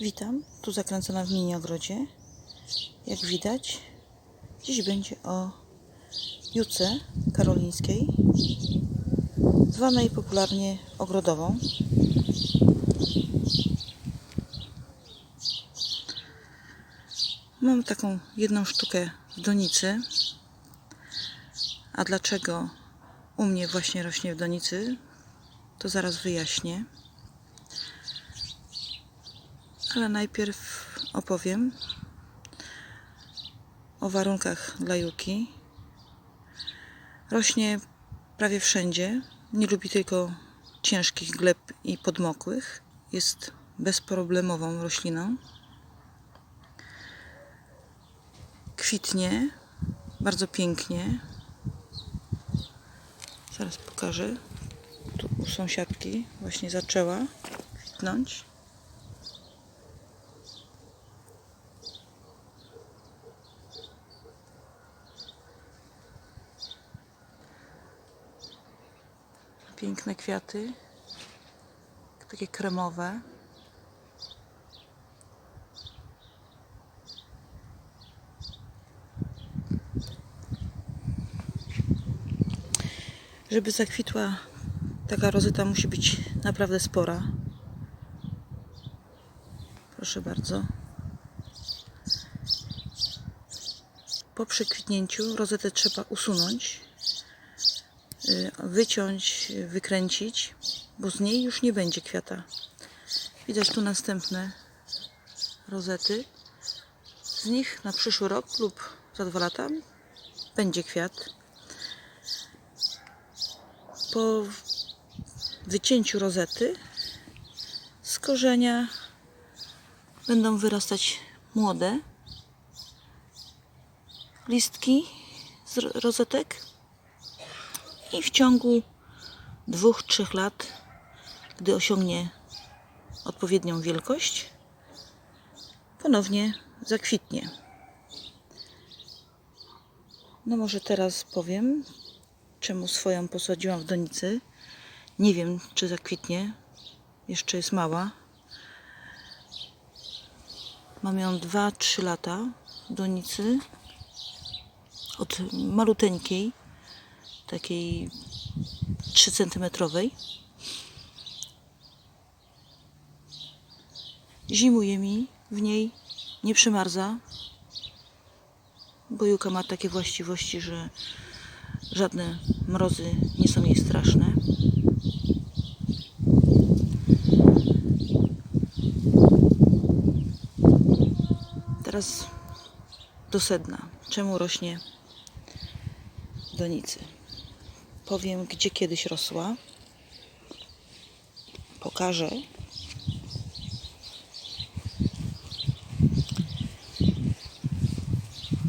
Witam, tu zakręcona w mini ogrodzie. Jak widać, dziś będzie o juce karolińskiej, zwanej popularnie ogrodową. Mam taką jedną sztukę w donicy. A dlaczego u mnie właśnie rośnie w donicy, to zaraz wyjaśnię. Ale najpierw opowiem o warunkach dla juki. Rośnie prawie wszędzie. Nie lubi tylko ciężkich gleb i podmokłych. Jest bezproblemową rośliną. Kwitnie bardzo pięknie. Zaraz pokażę. Tu u sąsiadki właśnie zaczęła kwitnąć. Piękne kwiaty. Takie kremowe. Żeby zakwitła taka rozeta musi być naprawdę spora. Proszę bardzo. Po przekwitnięciu rozetę trzeba usunąć, wyciąć, wykręcić, bo z niej już nie będzie kwiata. Widać tu następne rozety. Z nich na przyszły rok lub za dwa lata będzie kwiat. Po wycięciu rozety z korzenia będą wyrastać młode listki z ro- rozetek i w ciągu dwóch, trzech lat, gdy osiągnie odpowiednią wielkość, ponownie zakwitnie. No może teraz powiem, czemu swoją posadziłam w donicy. Nie wiem, czy zakwitnie. Jeszcze jest mała. Mam ją 2-3 lata w donicy. Od maluteńkiej, takiej 3 centymetrowej. Zimuje mi w niej, nie przymarza, bo juka ma takie właściwości, że żadne mrozy nie są jej straszne. Teraz do sedna. Czemu rośnie donicy? Powiem, gdzie kiedyś rosła. Pokażę.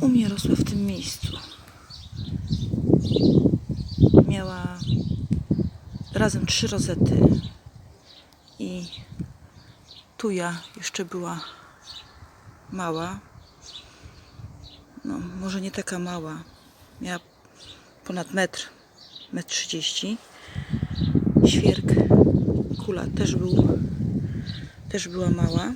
U mnie rosła w tym miejscu miała razem trzy rozety i tuja jeszcze była mała. No, może nie taka mała. Miała ponad metr, metr trzydzieści. Świerk, kula też był, też była mała.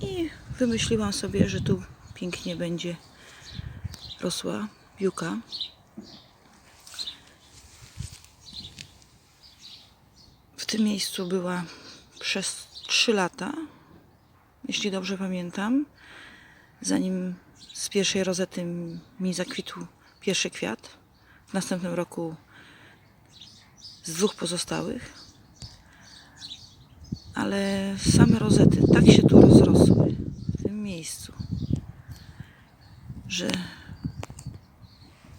I wymyśliłam sobie, że tu pięknie będzie rosła piłka. W tym miejscu była przez 3 lata, jeśli dobrze pamiętam, zanim z pierwszej rozety mi zakwitł pierwszy kwiat. W następnym roku z dwóch pozostałych. Ale same rozety tak się tu rozrosły w tym miejscu, że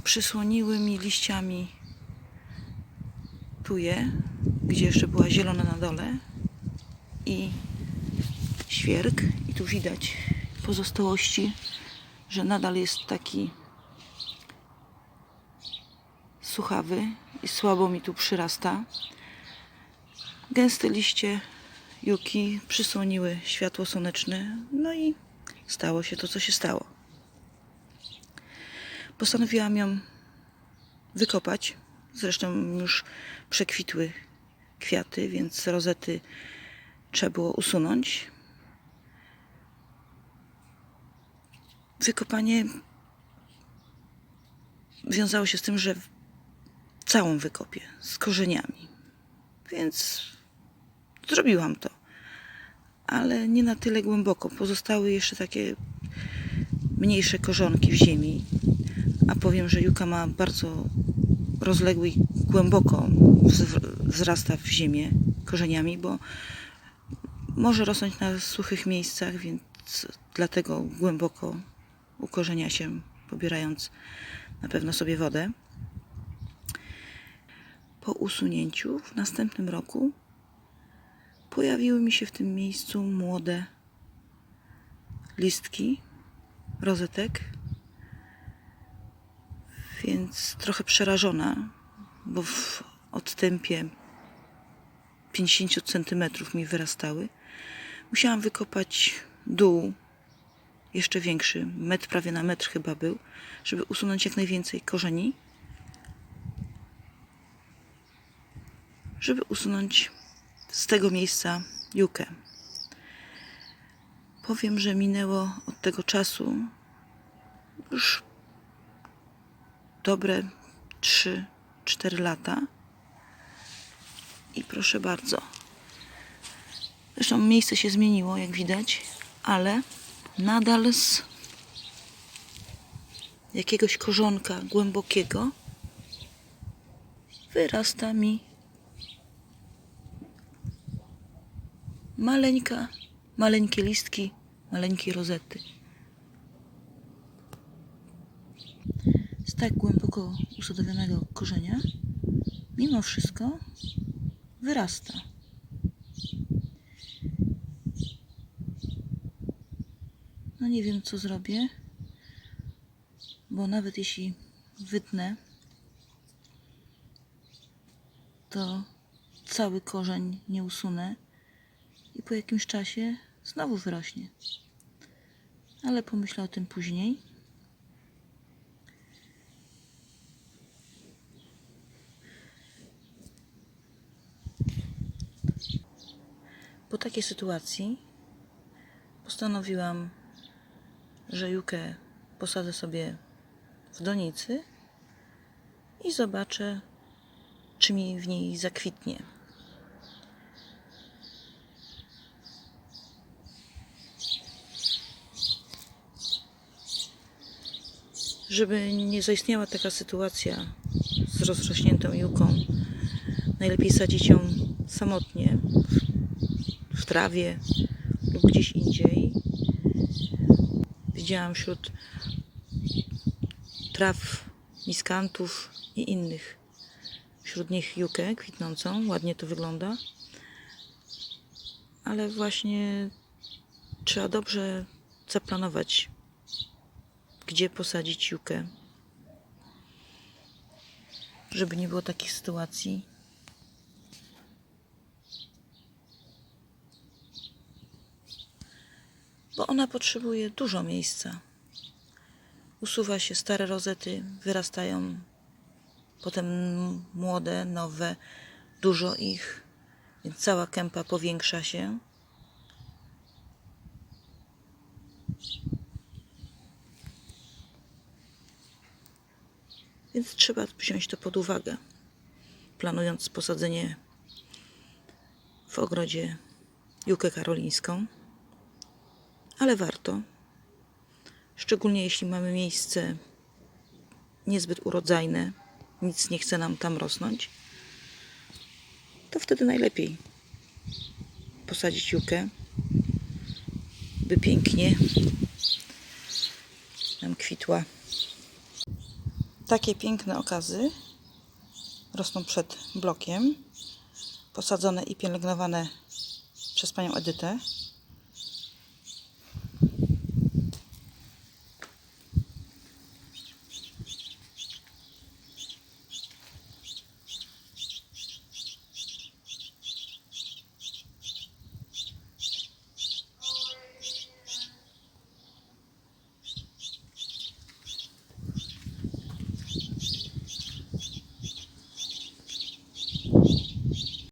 przysłoniły mi liściami tuję, gdzie jeszcze była zielona na dole i świerk. I tu widać pozostałości, że nadal jest taki suchawy i słabo mi tu przyrasta. Gęste liście juki przysłoniły światło słoneczne, no i stało się to, co się stało. Postanowiłam ją wykopać. Zresztą już przekwitły kwiaty, więc rozety trzeba było usunąć. Wykopanie wiązało się z tym, że całą wykopię z korzeniami. Więc zrobiłam to. Ale nie na tyle głęboko. Pozostały jeszcze takie mniejsze korzonki w ziemi. A powiem, że juka ma bardzo rozległy i głęboko wzr- wzrasta w ziemię korzeniami, bo może rosnąć na suchych miejscach, więc dlatego głęboko ukorzenia się, pobierając na pewno sobie wodę. Po usunięciu w następnym roku pojawiły mi się w tym miejscu młode listki rozetek, więc trochę przerażona, bo w odstępie 50 cm mi wyrastały. Musiałam wykopać dół jeszcze większy, metr prawie na metr chyba był, żeby usunąć jak najwięcej korzeni, żeby usunąć z tego miejsca jukę. Powiem, że minęło od tego czasu już dobre 3-4 lata. I proszę bardzo. Zresztą miejsce się zmieniło, jak widać, ale nadal z jakiegoś korzonka głębokiego wyrasta mi maleńka, maleńkie listki, maleńkie rozety. Z tak głęboko usadowionego korzenia, mimo wszystko wyrasta. No nie wiem, co zrobię, bo nawet jeśli wytnę, to cały korzeń nie usunę po jakimś czasie znowu wyrośnie. Ale pomyślę o tym później. Po takiej sytuacji postanowiłam, że Jukę posadzę sobie w donicy i zobaczę, czy mi w niej zakwitnie. Żeby nie zaistniała taka sytuacja z rozrośniętą juką, najlepiej sadzić ją samotnie w trawie lub gdzieś indziej. Widziałam wśród traw, miskantów i innych, wśród nich jukę kwitnącą. Ładnie to wygląda. Ale właśnie trzeba dobrze zaplanować, gdzie posadzić jukę, żeby nie było takich sytuacji, bo ona potrzebuje dużo miejsca. Usuwa się stare rozety, wyrastają potem młode, nowe, dużo ich, więc cała kępa powiększa się. Więc trzeba wziąć to pod uwagę, planując posadzenie w ogrodzie jukę karolińską ale warto. Szczególnie jeśli mamy miejsce niezbyt urodzajne, nic nie chce nam tam rosnąć, to wtedy najlepiej posadzić jukę, by pięknie nam kwitła. Takie piękne okazy rosną przed blokiem, posadzone i pielęgnowane przez panią Edytę